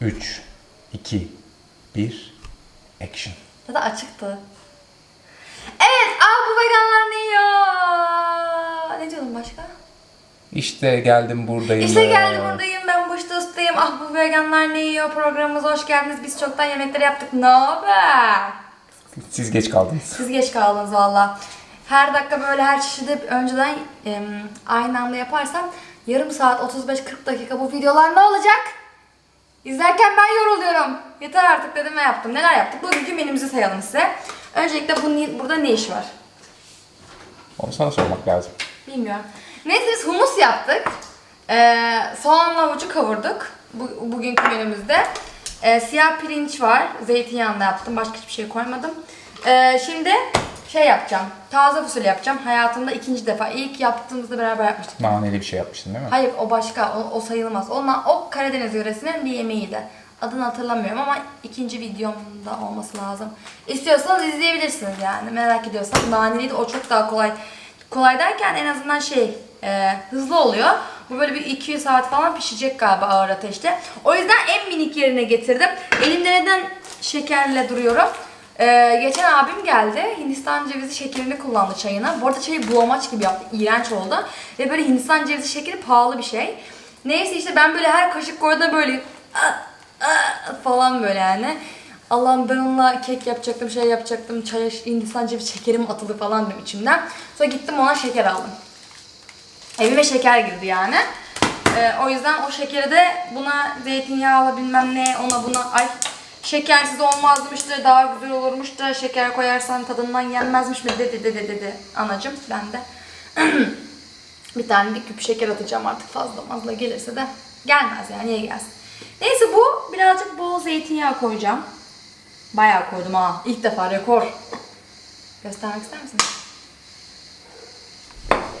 3, 2, 1, action. Ya da açıktı. Evet, aa bu veganlar ne ya? Ne diyordum başka? İşte geldim buradayım. İşte geldim buradayım, ben boş dostayım. Ah bu veganlar ne yiyor? Programımıza hoş geldiniz. Biz çoktan yemekleri yaptık. Ne haber? Siz geç kaldınız. Siz geç kaldınız valla. Her dakika böyle her çeşidi önceden em, aynı anda yaparsam yarım saat 35-40 dakika bu videolar ne olacak? İzlerken ben yoruluyorum. Yeter artık dedim ve yaptım. Neler yaptık? Bugünkü menümüzü sayalım size. Öncelikle bu, burada ne iş var? Onu sana sormak lazım. Bilmiyorum. Neyse biz humus yaptık. Ee, soğanla havucu kavurduk. Bu, bugünkü menümüzde. Ee, siyah pirinç var. Zeytinyağında yaptım. Başka hiçbir şey koymadım. Ee, şimdi şey yapacağım. Taze fasulye yapacağım. Hayatımda ikinci defa. İlk yaptığımızda beraber yapmıştık. Naneli bir şey yapmıştın değil mi? Hayır o başka. O, o sayılmaz. Ondan, o Karadeniz yöresinin bir yemeğiydi. Adını hatırlamıyorum ama ikinci videomda olması lazım. İstiyorsanız izleyebilirsiniz yani. Merak ediyorsanız. Naneli de o çok daha kolay. Kolay derken en azından şey e, hızlı oluyor. Bu böyle bir 200 saat falan pişecek galiba ağır ateşte. O yüzden en minik yerine getirdim. Elimde neden şekerle duruyorum? Ee, geçen abim geldi. Hindistan cevizi şekerini kullandı çayına. Bu arada çayı bulamaç gibi yaptı. İğrenç oldu. Ve böyle Hindistan cevizi şekeri pahalı bir şey. Neyse işte ben böyle her kaşık koyduğumda böyle falan böyle yani. Allah'ım ben onunla kek yapacaktım, şey yapacaktım. Çaya Hindistan cevizi şekerim atıldı falan dedim içimden. Sonra gittim ona şeker aldım. Evime şeker girdi yani. Ee, o yüzden o şekeri de buna zeytinyağla bilmem ne ona buna ay şekersiz olmazmış da daha güzel olurmuş da şeker koyarsan tadından yenmezmiş mi dedi dedi dedi anacım ben de. bir tane de küp şeker atacağım artık fazla fazla gelirse de gelmez yani niye gelsin. Neyse bu birazcık bol zeytinyağı koyacağım. Bayağı koydum ha. İlk defa rekor. Göstermek ister misin?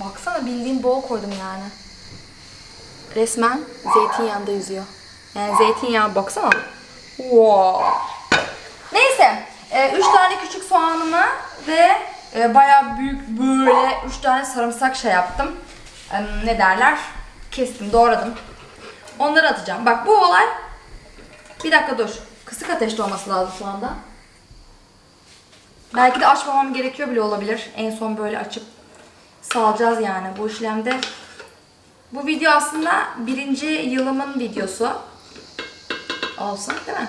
Baksana bildiğin bol koydum yani. Resmen zeytinyağında yüzüyor. Yani zeytinyağı baksana. Wow. Neyse. 3 tane küçük soğanımı ve e, bayağı büyük böyle 3 tane sarımsak şey yaptım. E, ne derler? Kestim, doğradım. Onları atacağım. Bak bu olay bir dakika dur. Kısık ateşte olması lazım şu anda. Belki de açmamam gerekiyor bile olabilir. En son böyle açıp salacağız yani bu işlemde. Bu video aslında birinci yılımın videosu. Olsun değil mi?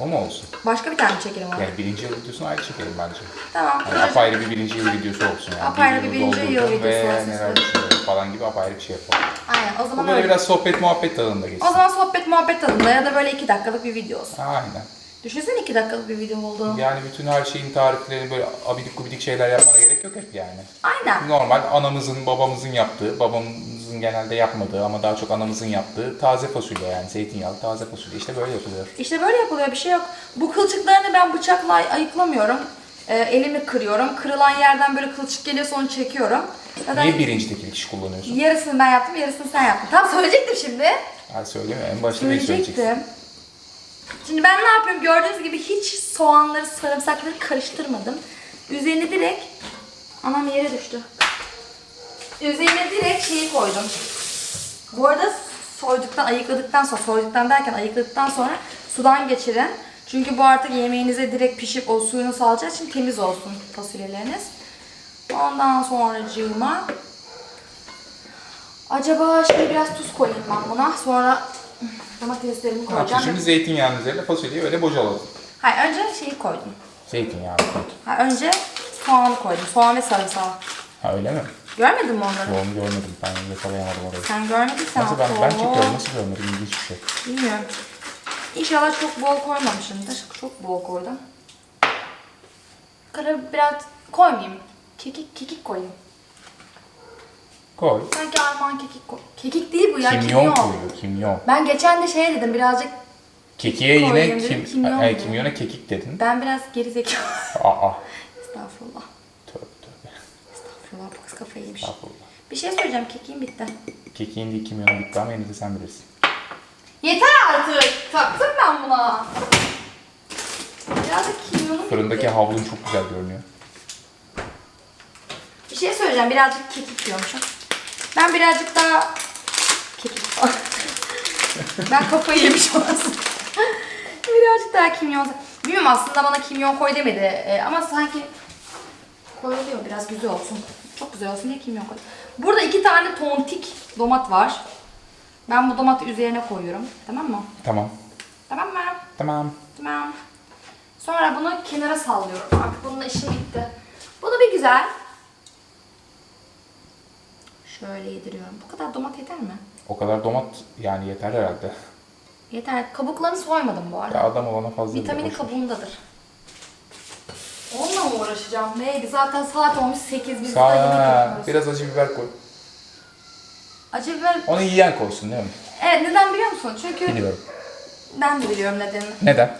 O mu olsun? Başka bir tane mi çekelim. Yani birinci yıl videosunu ayrı çekelim bence. Tamam. Yani apayrı bir birinci yıl videosu olsun yani. Apayrı bir birinci yıl doldurdum videosu ve olsun neler istedim. düşünüyorum falan gibi apayrı bir şey yapalım. Aynen o Bu zaman böyle öyle. biraz sohbet muhabbet tadında geçsin. O zaman sohbet muhabbet tadında ya da böyle iki dakikalık bir video olsun. Aynen. Düşünsene iki dakikalık bir video olduğunu. Yani bütün her şeyin tariflerini böyle abidik gubidik şeyler yapmana gerek yok hep yani. Aynen. Normal anamızın, babamızın yaptığı, babamızın genelde yapmadığı ama daha çok anamızın yaptığı taze fasulye yani zeytinyağlı taze fasulye işte böyle yapılıyor. İşte böyle yapılıyor bir şey yok. Bu kılçıklarını ben bıçakla ay- ayıklamıyorum. Ee, elimi kırıyorum. Kırılan yerden böyle kılçık geliyorsa onu çekiyorum. Zaten Niye birinci tekil kişi kullanıyorsun? yarısını ben yaptım, yarısını sen yaptın. Tam söyleyecektim şimdi. Ha söyleme en başta söyleyeceksin? Söyleyecektim. Şimdi ben ne yapıyorum? Gördüğünüz gibi hiç soğanları, sarımsakları karıştırmadım. Üzerine direkt... Anam yere düştü. Üzerine direkt şeyi koydum. Bu arada soyduktan, ayıkladıktan sonra, soyduktan derken ayıkladıktan sonra sudan geçirin. Çünkü bu artık yemeğinize direkt pişip o suyunu salacağı için temiz olsun fasulyeleriniz. Ondan sonra cığıma Acaba şimdi biraz tuz koyayım ben buna. Sonra domateslerimi koyacağım. Şimdi zeytinyağının üzerine fasulyeyi öyle bocaladım. Hayır önce şeyi koydum. Zeytinyağı koydum. Ha, önce soğanı koydum. Soğan ve sarımsağı. Ha öyle mi? Görmedin mi onları? Onu görmedim. Ben yakalayamadım orayı. Sen görmediysen Nasıl ben, ben çekiyorum. Nasıl görmedim? İlginç bir şey. Bilmiyorum. İnşallah çok bol koymamışımdır. Çok bol koydum. Kara biraz koymayayım. Kekik kekik koyayım. Koy. Sanki Armağan kekik koy. Kekik değil bu ya. Kimyon kimyon. koyuyor. Kimyon. Ben geçen de şey dedim birazcık Kekiğe yine Koyayım dedim, kim, kimyon diyor. kimyona kekik dedin. ben biraz geri zekalı. Aa. Estağfurullah. Tövbe tövbe. Estağfurullah bu kız kafayı yemiş. Estağfurullah. Bir şey söyleyeceğim kekiğim bitti. Kekiğin değil kimyona bitti ama yine de sen bilirsin. Yeter artık. Taktım ben buna. Birazcık kimyonum Fırındaki bitti. havlun çok güzel görünüyor. Bir şey söyleyeceğim. Birazcık kekik diyormuşum. Ben birazcık daha kekik Ben kafayı yemiş olasın. Birazcık daha kimyon. Bilmiyorum aslında bana kimyon koy demedi Ee, ama sanki koyuluyor biraz güzel olsun. Çok güzel olsun diye kimyon koy. Burada iki tane tontik domat var. Ben bu domatı üzerine koyuyorum. Tamam mı? Tamam. Tamam mı? Tamam. Tamam. Sonra bunu kenara sallıyorum. Artık bununla işim bitti. Bu da bir güzel. Şöyle yediriyorum. Bu kadar domat yeter mi? O kadar domat yani yeter herhalde. Yeter. Kabuklarını soymadım bu arada. Ya adam olana fazla Vitamini kabuğundadır. Onunla mı uğraşacağım? Neydi? Zaten saat olmuş 8 biz daha yapıyoruz. biraz acı biber koy. Acı biber... Onu yiyen koysun değil mi? Evet neden biliyor musun? Çünkü Biliyorum. ben de biliyorum nedenini. Neden?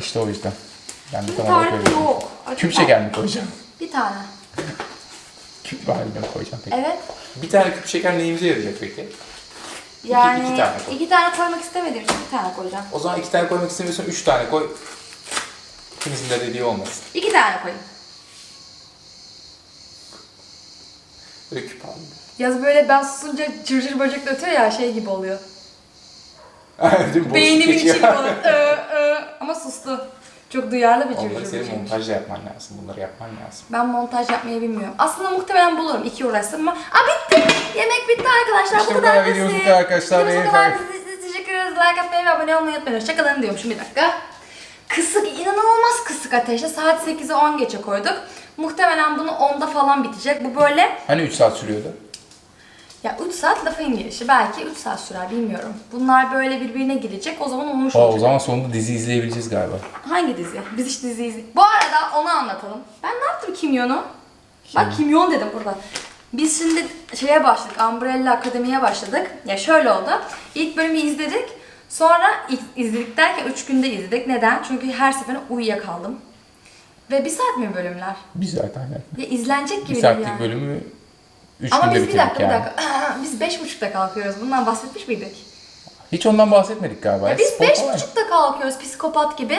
İşte o yüzden. Ben de Bir tane öyle. yok. Acı Küp biber. şeker mi koyacağım? Bir tane. Küp halinde mi koyacağım peki? Evet. Bir tane küp şeker neyimize yarayacak peki? Yani iki tane koy. iki tane koymak istemediğim için bir tane koyacağım. O zaman iki tane koymak istemiyorsan üç tane koy. İkimizin de dediği olmasın. İki tane koyayım. Böyle küp halinde. Yaz böyle ben susunca cırcır böcek de ötüyor ya şey gibi oluyor. Beynimin içi gibi oluyor. Ama sustu. Çok duyarlı bir Onları cırcır senin böcek. montajla yapman lazım. Bunları yapman lazım. Ben montaj yapmayı bilmiyorum. Aslında muhtemelen bulurum. iki uğraşsam ama... Aa bitti. Yemek bitti arkadaşlar. İşte bu bu kadar basit. videomuz kadar arkadaşlar. Videomuz bu kadar basit. Teşekkür ederiz. Like atmayı ve abone olmayı unutmayın. Hoşçakalın diyormuşum bir dakika. Kısık, inanılmaz kısık ateşte. Saat 8'e 10 geçe koyduk. Muhtemelen bunu 10'da falan bitecek. Bu böyle Hani 3 saat sürüyordu? ya 3 saat lafın gelişi. Belki 3 saat sürer bilmiyorum. Bunlar böyle birbirine girecek. O zaman olmuş Aa, olacak. o zaman sonunda dizi izleyebileceğiz galiba. Hangi dizi? Biz hiç dizi izle. Bu arada onu anlatalım. Ben ne yaptım kimyonu? Bak kimyon dedim burada. Biz şimdi şeye başladık. Umbrella Akademi'ye başladık. Ya şöyle oldu. İlk bölümü izledik. Sonra izledik derken 3 günde izledik. Neden? Çünkü her seferinde uyuyakaldım. Ve bir saat mi bölümler? Bir saat aynen. Ya izlenecek gibi Bir saatlik yani. bölümü 3 Ama günde biz bir dakika yani. bir dakika. biz beş buçukta kalkıyoruz. Bundan bahsetmiş miydik? Hiç ondan bahsetmedik galiba. Ya biz Spor beş falan. buçukta kalkıyoruz psikopat gibi.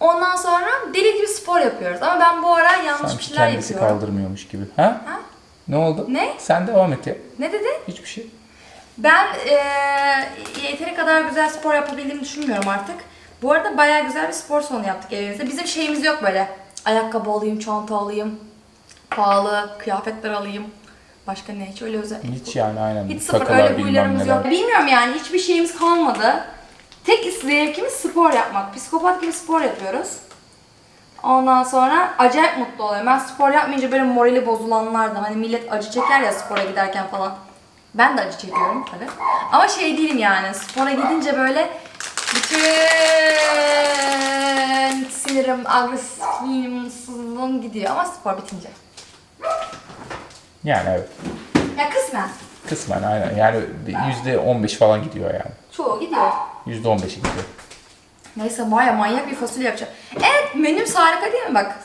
Ondan sonra deli gibi spor yapıyoruz. Ama ben bu ara yanlış bir Sanki şeyler kendisi yapıyorum. kaldırmıyormuş gibi. Ha? Ha? Ne oldu? Ne? Sen devam et ya. Ne dedi? Hiçbir şey. Ben eee yeteri kadar güzel spor yapabildiğimi düşünmüyorum artık. Bu arada bayağı güzel bir spor salonu yaptık evimizde. Bizim şeyimiz yok böyle. Ayakkabı alayım, çanta alayım, pahalı kıyafetler alayım. Başka ne? Hiç öyle özel. Hiç yani aynen. Hiç sıfır Kakalar öyle bilmem huylarımız neler. yok. Bilmiyorum yani hiçbir şeyimiz kalmadı. Tek zevkimiz spor yapmak. Psikopat gibi spor yapıyoruz. Ondan sonra acayip mutlu oluyorum. Ben spor yapmayınca böyle morali bozulanlardan. Hani millet acı çeker ya spora giderken falan. Ben de acı çekiyorum tabii. Ama şey değilim yani. Spora gidince böyle bütün sinirim, agresifliğim, sızlığım gidiyor. Ama spor bitince. Yani evet. Ya kısmen. Kısmen aynen. Yani yüzde 15 falan gidiyor yani. Çoğu gidiyor. Yüzde 15'i gidiyor. Neyse baya manyak bir fasulye yapacağım. Evet menüm harika değil mi bak?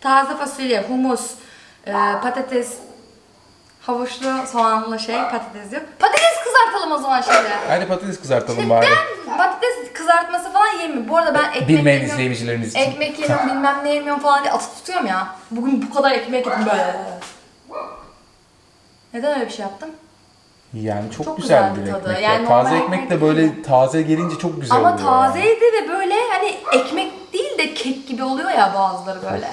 Taze fasulye, humus, e, patates, havuçlu soğanlı şey, patates yok. Patates kızartalım o zaman şimdi. Hadi patates kızartalım bari. ben patates kızartması falan yemiyorum. Bu arada ben ekmek Bilmeyen yemiyorum. izleyicilerimiz için. Ekmek yemiyorum bilmem ne yemiyorum falan diye atı tutuyorum ya. Bugün bu kadar ekmek yedim böyle. Neden öyle bir şey yaptım? Yani çok, Çok güzel güzeldi bir tadı. ekmek. Yani ya. Taze normal ekmek de böyle taze gelince çok güzel Ama oluyor. yani. tazeydi ve böyle hani ekmek değil de kek gibi oluyor ya bazıları böyle.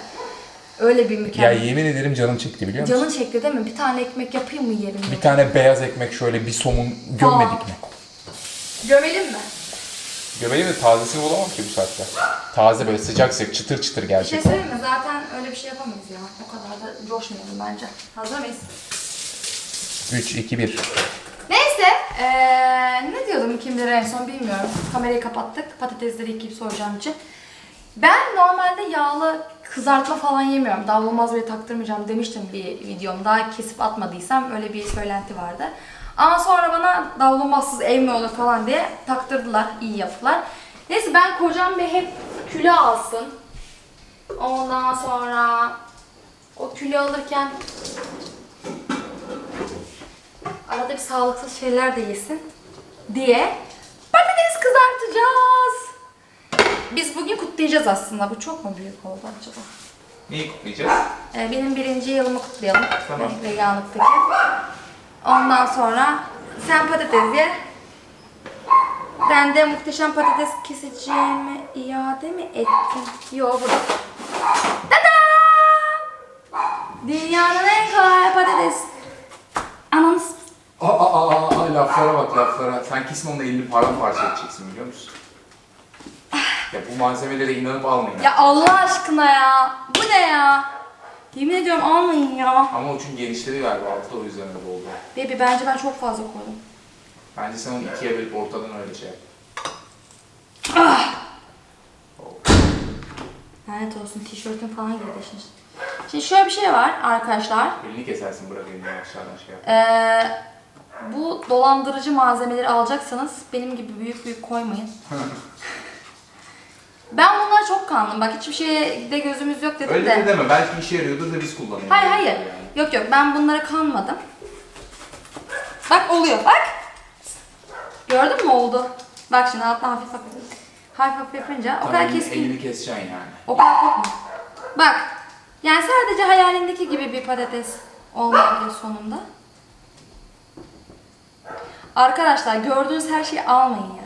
Öyle bir Ya mükemmel. yemin ederim canım çekti biliyor musun? Canın çekti değil mi? Bir tane ekmek yapayım mı yerim? Bir tane beyaz ekmek şöyle bir somun gömmedik mi? Gömelim mi? Gömelim de tazesini bulamam ki bu saatte. Taze böyle sıcak sıcak çıtır çıtır Bir şey söyleyeyim mi? Zaten öyle bir şey yapamayız ya. O kadar da coşmayalım bence. Hazır mıyız? 3, 2, 1. Neyse, eee, ne diyordum kim bilir en son bilmiyorum. Kamerayı kapattık, patatesleri yıkayıp soyacağım için. Ben normalde yağlı kızartma falan yemiyorum. Davulmaz bile taktırmayacağım demiştim bir videomda. Kesip atmadıysam öyle bir söylenti vardı. Ama sonra bana davlumbazsız ev mi olur falan diye taktırdılar, iyi yaptılar. Neyse ben kocam bir hep külü alsın. Ondan sonra o külü alırken arada bir sağlıksız şeyler de yesin diye patates kızartacağız. Biz bugün kutlayacağız aslında. Bu çok mu büyük oldu acaba? Neyi kutlayacağız? Ee, benim birinci yılımı kutlayalım. Tamam. Ve- Veganlıktaki. Ondan sonra Sen patates ye. Ben de muhteşem patates keseceğimi iade mi ettim? Yo burada. Tada! Dünyanın en kolay patates. Ananız. Aa, aa, aa, aa, laflara bak laflara. Sen kesin onunla elini paramparça edeceksin biliyor musun? Ya bu malzemelere inanıp almayın. Ya Allah aşkına ya. Bu ne ya? Yemin ediyorum almayın ya. Ama ucun genişledi galiba altta o yüzden öyle oldu. Baby bence ben çok fazla koydum. Bence sen onu ikiye bölüp ortadan öyle şey yap. Lanet olsun tişörtüm falan girdi şimdi. Şimdi şöyle bir şey var arkadaşlar. Elini kesersin bırak elini aşağıdan şey yap. Ee, bu dolandırıcı malzemeleri alacaksanız benim gibi büyük büyük koymayın. ben bunlara çok kandım. Bak hiçbir şeyde gözümüz yok dedim Öyle de. de deme belki işe yarıyordur da biz kullanıyoruz. Hayır hayır. Yani. Yok yok ben bunlara kanmadım. Bak oluyor bak. Gördün mü oldu? Bak şimdi alttan hafif hafif. Hafif hafif yapınca o kadar keskin. Elini keseceksin yani. O kadar korkma. Bak. Yani sadece hayalindeki gibi bir patates olmayabilir sonunda. Arkadaşlar gördüğünüz her şeyi almayın. Ya Bunlar 3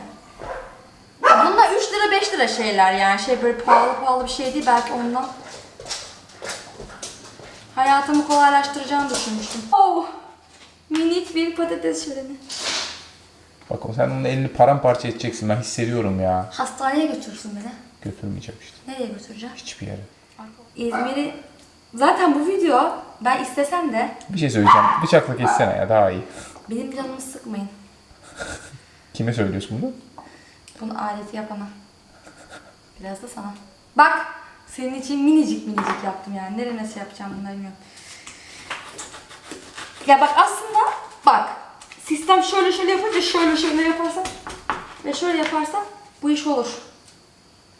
lira 5 lira şeyler yani şey böyle pahalı pahalı bir şey değil belki ondan. Hayatımı kolaylaştıracağını düşünmüştüm. Oh! Minik bir patates şöleni. Bak o sen onun elini paramparça edeceksin ben hissediyorum ya. Hastaneye götürsün beni. Götürmeyeceğim işte. Nereye götüreceğim? Hiçbir yere. İzmir'i... Zaten bu video ben istesem de Bir şey söyleyeceğim. Bıçakla kessene ya daha iyi. benim canımı sıkmayın. Kime söylüyorsun bunu? Bunu aleti yapana. Biraz da sana. Bak! Senin için minicik minicik yaptım yani. Nereye nasıl yapacağım bunları bilmiyorum. Ya bak aslında bak. Sistem şöyle şöyle yapınca şöyle şöyle yaparsan ve şöyle yaparsan bu iş olur.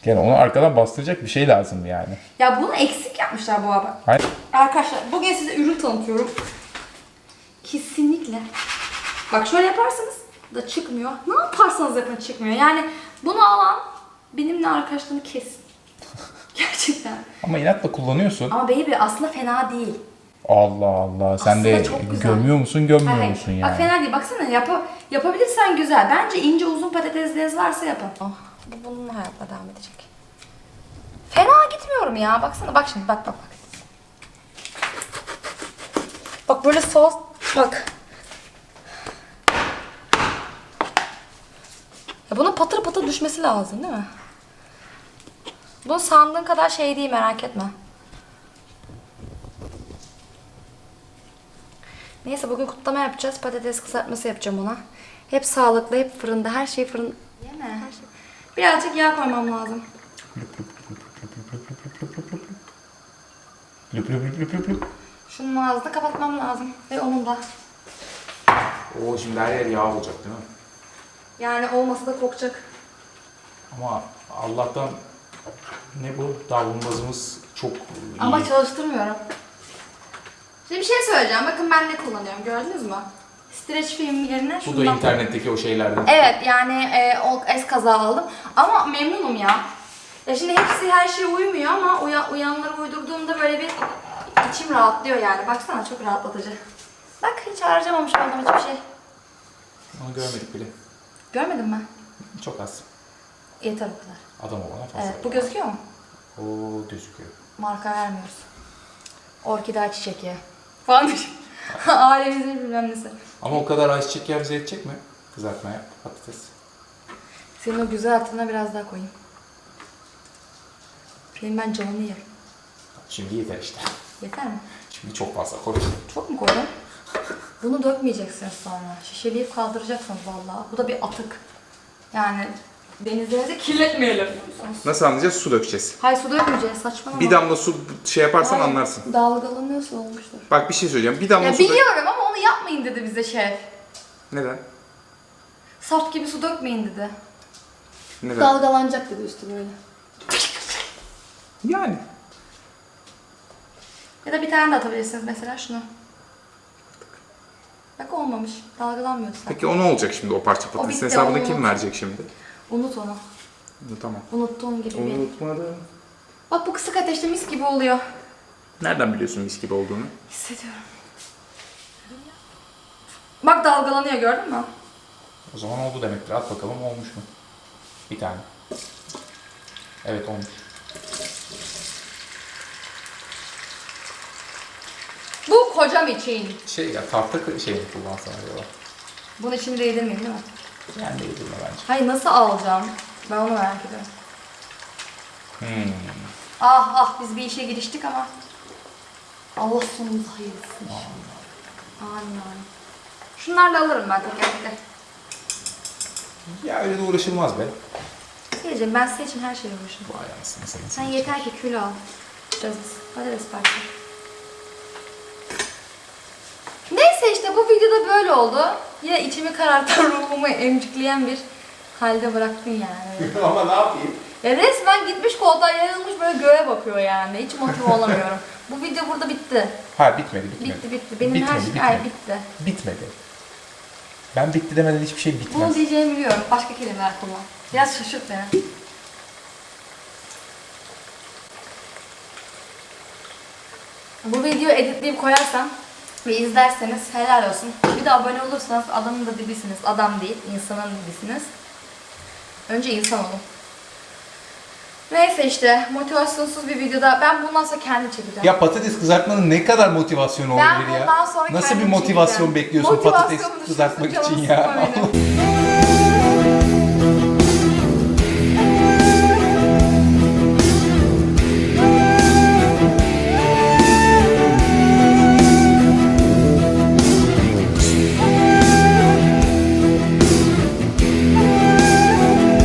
Yani onu arkadan bastıracak bir şey lazım yani. Ya bunu eksik yapmışlar bu. Hayır. Arkadaşlar bugün size ürün tanıtıyorum. Kesinlikle. Bak şöyle yaparsanız da çıkmıyor. Ne yaparsanız yapın çıkmıyor. Yani bunu alan benimle arkadaşlığını kesin. Gerçekten. Ama inatla kullanıyorsun. Ama baby aslında fena değil. Allah Allah. Sen Aslında de çok güzel. gömüyor musun gömmüyor Hayır, musun yani? Bak fena değil. Baksana yap yapabilirsen güzel. Bence ince uzun patatesleriniz varsa yapın. Oh, bu bunun hayatla devam edecek. Fena gitmiyorum ya. Baksana bak şimdi bak bak bak. Bak böyle sos bak. Ya bunun patır patır düşmesi lazım değil mi? Bu sandığın kadar şey değil merak etme. Neyse bugün kutlama yapacağız. Patates kızartması yapacağım ona. Hep sağlıklı, hep fırında. Her şey fırın. Yeme. Her şey. Birazcık yağ koymam lazım. Lüp lüp lüp lüp lüp. Şunun ağzını kapatmam lazım. Ve onun da. Oo şimdi her yer yağ olacak değil mi? Yani olmasa da kokacak. Ama Allah'tan ne bu? Davlumbazımız çok iyi. Ama çalıştırmıyorum. Şimdi bir şey söyleyeceğim. Bakın ben ne kullanıyorum. Gördünüz mü? Streç film yerine bu da internetteki o şeylerden. Evet yani e, o eskaza aldım. Ama memnunum ya. Ya şimdi hepsi her şeye uymuyor ama uya, uyanları uydurduğumda böyle bir içim rahatlıyor yani. Baksana çok rahatlatıcı. Bak hiç harcamamış oldum hiçbir şey. Onu görmedik bile. Görmedin mi? Çok az. Yeter o kadar. Adam olana fazla. Evet bu gözüküyor mu? O gözüküyor. Marka vermiyoruz. Orkide çiçek ya. Falan diyor. Ailemizin bilmem nesi. Ama o kadar ayçiçek yağı bize yetecek mi? Kızartmaya patates. Senin o güzel hatırına biraz daha koyayım. Senin ben canını yerim. Şimdi yeter işte. Yeter mi? Şimdi çok fazla koy. Çok mu koydun? Bunu dökmeyeceksiniz sonra. Şişeleyip kaldıracaksınız vallahi. Bu da bir atık. Yani denizlerinizi kirletmeyelim. Nasıl anlayacağız? Su dökeceğiz. Hayır su dökmeyeceğiz saçmalama. Bir damla su şey yaparsan Hayır, anlarsın. Dalgalanıyorsa olmuştur. Bak bir şey söyleyeceğim. Bir damla Ya su dök. biliyorum ama onu yapmayın dedi bize şef. Neden? Saf gibi su dökmeyin dedi. Neden? Dalgalanacak dedi üstü böyle. Yani. Ya da bir tane de atabilirsiniz mesela şunu. Bak olmamış. Dalgalanmıyor sen. Peki o ne olacak şimdi o parça patatesin bitti, hesabını onu kim unut. verecek şimdi? Unut onu. Tamam. Unuttuğun gibi bir. Unutmadım. Bak bu kısık ateşte mis gibi oluyor. Nereden biliyorsun mis gibi olduğunu? Hissediyorum. Bak dalgalanıyor gördün mü? O zaman oldu demektir. At bakalım olmuş mu? Bir tane. Evet olmuş. Bu kocam için. Şey ya tahta şey mi kullansam acaba? Bunun içini değdirmeyeyim değil mi? Yani değdirme bence. Hayır nasıl alacağım? Ben onu merak ediyorum. Hmm. Ah ah biz bir işe giriştik ama Allah sonumuzu hayır etsin. Amin amin. Şunlarla alırım ben teker teker. Ya öyle de uğraşılmaz be. Diyeceğim ben senin için her şeye uğraşırım. Vay anasını senin. Sen yeter ki kül al. Biraz patates parça. Neyse işte bu videoda böyle oldu. Yine içimi karartan ruhumu emcikleyen bir halde bıraktın yani. Ama ne yapayım? Ya resmen gitmiş koltuğa yayılmış böyle göğe bakıyor yani. Hiç motive olamıyorum. bu video burada bitti. Ha bitmedi bitmedi. Bitti bitti. Benim bitmedi, her şey bitmedi. Ay, bitti. Bitmedi. Ben bitti demeden hiçbir şey bitmez. Bunu diyeceğimi biliyorum. Başka kelimeler kullan. Biraz şaşırt beni. Bu videoyu editleyip koyarsam ve izlerseniz helal olsun. Bir de abone olursanız adamın da dibisiniz. Adam değil, insanın dibisiniz. Önce insan olun. Neyse işte motivasyonsuz bir videoda ben bundan sonra kendim çekeceğim. Ya patates kızartmanın ne kadar motivasyonu ben olabilir ya? Nasıl bir motivasyon çekeceğim. bekliyorsun patates kızartmak için ya?